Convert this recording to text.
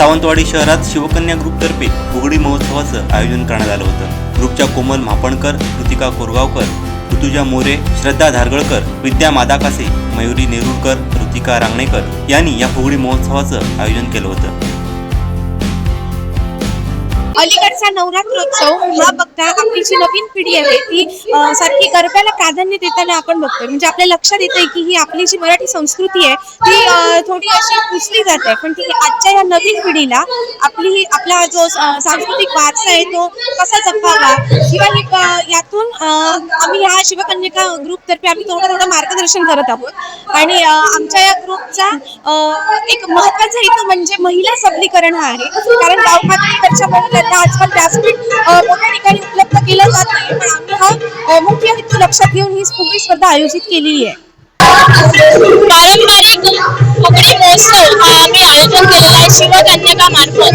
सावंतवाडी शहरात शिवकन्या ग्रुपतर्फे फुगडी महोत्सवाचं आयोजन करण्यात आलं होतं. ग्रुपच्या कोमल मापणकर कृतिका कोरगावकर ऋतुजा मोरे श्रद्धा धारगळकर विद्या मादाकासे मयुरी नेरुरकर ऋतिका रांगणेकर यांनी या फुगडी महोत्सवाचं आयोजन केलं होतं. नवरात्रोत्सव हा बघता आपली जी नवीन पिढी आहे ती सारखी गरब्याला प्राधान्य देताना आपण बघतोय. म्हणजे आपल्या लक्षात येतंय की ही आपली जी मराठी संस्कृती आहे ती थोडी अशी पुसली जात. आहे पण ती आजच्या या नवीन पिढीला आपली आपला जो सांस्कृतिक वारसा आहे तो कसा जपावा? किंवा यातून आम्ही ह्या शिवकन्यका ग्रुपतर्फे आम्ही थोडं थोडं मार्गदर्शन करत आहोत. आणि आमच्या या ग्रुपचा एक महत्त्वाचा हेतू म्हणजे महिला सबलीकरण हा आहे. कारण गावपातळीवरच्या महिलांना आजकाल व्यासपीठ मोठ्या ठिकाणी उपलब्ध केलं जात नाही. पण आम्ही हा मुख्य हेतू लक्षात घेऊन ही फुगडी स्पर्धा आयोजित केली आहे. पारंपरिक फुगडी महोत्सव हा आम्ही आयोजन केलेला आहे शिवकन्यका मार्फत